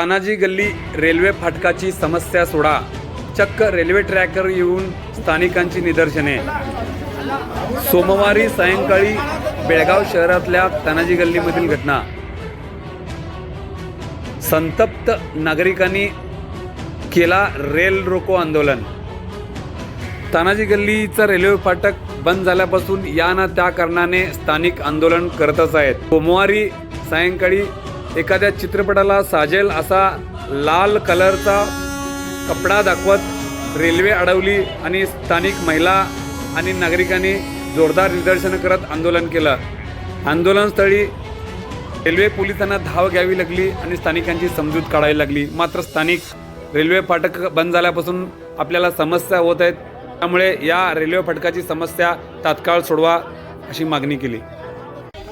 तानाजी गल्ली रेल्वे फाटकाची समस्या सोडा. चक्क रेल्वे ट्रॅकर येऊन स्थानिकांची निदर्शने. सोमवारी सायंकाळी बेळगाव शहरातल्या तानाजी गल्लीमधील घटना. संतप्त नागरिकांनी केला रेल रोको आंदोलन. तानाजी गल्लीचं रेल्वे फाटक बंद झाल्यापासून या ना त्या कारणाने स्थानिक आंदोलन करतच आहेत. सोमवारी सायंकाळी एखाद्या चित्रपटाला साजेल असा लाल कलरचा कपडा दाखवत रेल्वे अडवली आणि स्थानिक महिला आणि नागरिकांनी जोरदार निदर्शनं करत आंदोलन केलं. आंदोलनस्थळी रेल्वे पोलिसांना धाव घ्यावी लागली आणि स्थानिकांची समजूत काढावी लागली. मात्र स्थानिक रेल्वे फाटक बंद झाल्यापासून आपल्याला समस्या होत आहेत. त्यामुळे या रेल्वे फाटकाची समस्या तात्काळ सोडवा अशी मागणी केली.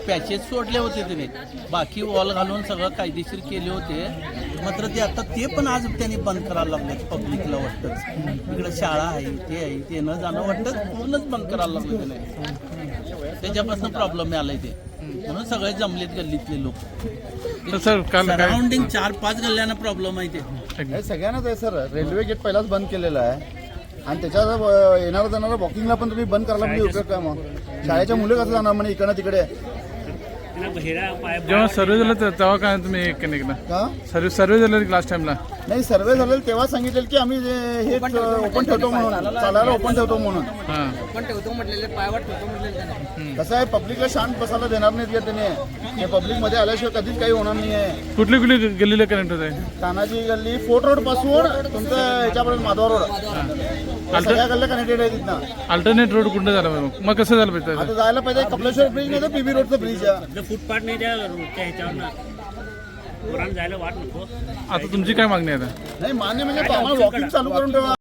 पॅचेस सोडले होते तिने. बाकी वॉल घालून सगळं कायदेशीर केले होते. मात्र ते आता ते पण आज त्यांनी बंद करायला लागले पब्लिकला वाटतंच. इकडे शाळा आहे ते आहे ते न जाणं वाटतं पूर्णच बंद करायला लागले त्याने. त्याच्यापासून प्रॉब्लेम आलाय ते म्हणून सगळे जमलेत गल्लीतले लोक. सर सराउंडिंग चार पाच गल्ल्यांना प्रॉब्लेम आहे ते. सगळ्यांनाच आहे सर. रेल्वे गेट पहिलाच बंद केलेलं आहे. आणि त्याच्यात येणारं जाणारं वॉकिंगला पण तुम्ही बंद करायला म्हणजे उपयोग काय मग? शाळेच्या मुलं कसं जाणार म्हणजे इकडनं तिकडे? जेव्हा सर्वे झालं तर तेव्हा काय तुम्ही एक निघला का? सर्वे सर्वे झालं लास्ट टाइमला नाही सर्वे झालेलं तेव्हा सांगितलेलं की आम्ही हे ओपन ठेवतो म्हणून चालायला ओपन ठेवतो म्हणून. हां. कसं आहे पब्लिकला शांत बसायला देणार नाहीत का त्याने? हे पब्लिकमध्ये आल्याशिवाय कधीच काही होणार नाही आहे कुठली कुठली गल्लीला कनेक्ट होत आहे तानाजी गल्ली फोर्ट रोडपासून तुमचं ह्याच्यापर्यंत माधवा रोड. सगळ्या गल्ल्या कनेक्टेड आहे तिथं अल्टरनेट रोड कुठं झाला मग मग कसं झालं पाहिजे? आता जायला पाहिजे कपलेश्वर ब्रिज नाही तर पीबी रोडचं ब्रिज आहे. फुटपाथ नाही त्या रोडच्या ह्याच्यावर ना पोरांना जायला वाट नको. आता तुमची काय मागणी आहे आता? नाही मान्य म्हणजे आम्हाला वॉकिंग चालू करून ठेवा.